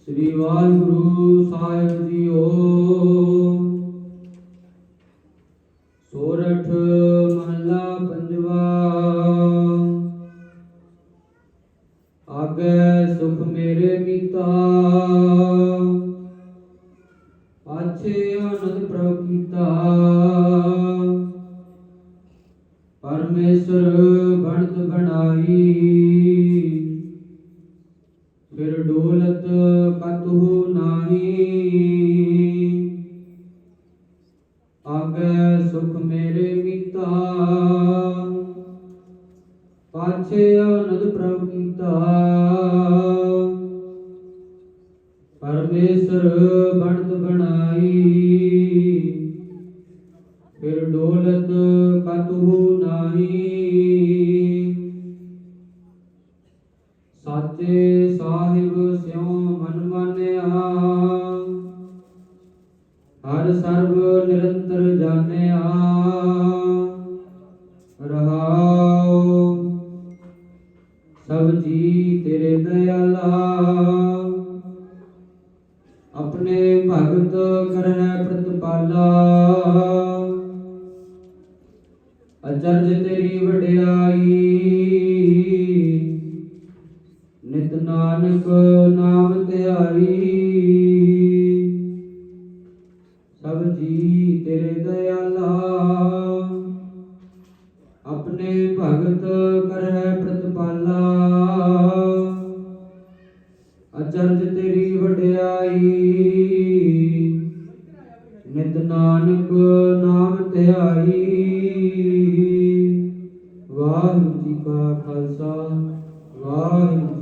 ਸ੍ਰੀ ਵਾਹਿਗੁਰੂ ਸਾਹਿਬ JIO. ਸੋਰਠ ਮਹਲਾ ਪੰਜਵਾ। ਆਗੇ ਸੁਖ ਮੇਰੇ ਮੀਤਾ ਪਾਛੇ ਆਨੰਦ ਪ੍ਰਭ ਕੀਤਾ। ਪਰਮੇਸ਼ਰ ਬਣਤ ਬਣਾਈ। ਫਿਰ ਡੋਲਤ ਕਤਹੁ ਨਾਹੀ। ਆਗੇ ਸੁਖ ਮੇਰੇ ਮੀਤਾ ਪਾਛੇ ਆਨੰਦ ਪ੍ਰਭ ਕੀਤਾ। ਪਰਮੇਸ਼ਰ ਬਣਤ ਬਣਾਈ। ਸਾਚੇ ਸਾਹਿਬ ਸਿਉ ਮਨ ਮਾਨਿਆ। ਹਰ ਸਰਬ ਨਿਰੰਤਰ ਜਾਣਿਆ। ਰਹਾਉ ਸਭ ਜੀ ਤੇਰੇ ਦਇਆਲਾ। ਆਪਣੇ ਭਗਤ ਕਰਹਿ ਪ੍ਰਤਪਾਲਾ। ਅਚਰਜ ਤੇਰੀ ਵਡਿਆ। ਨਾਨਕ ਨਾਮ ਧਿਆਈ। ਸਭ ਜੀ ਤੇਰੇ ਦਇਆਲਾ, ਆਪਣੇ ਭਗਤ ਕਰੈ ਪ੍ਰਤਪਾਲਾ। ਅਚਰਜ ਤੇਰੀ ਵਡਿਆਈ, ਨਿਤ ਨਾਨਕ ਨਾਮ ਧਿਆਈ। ਵਾਹਿਗੁਰੂ ਜੀ ਕਾ ਖਾਲਸਾ, ਵਾਹਿਗੁਰੂ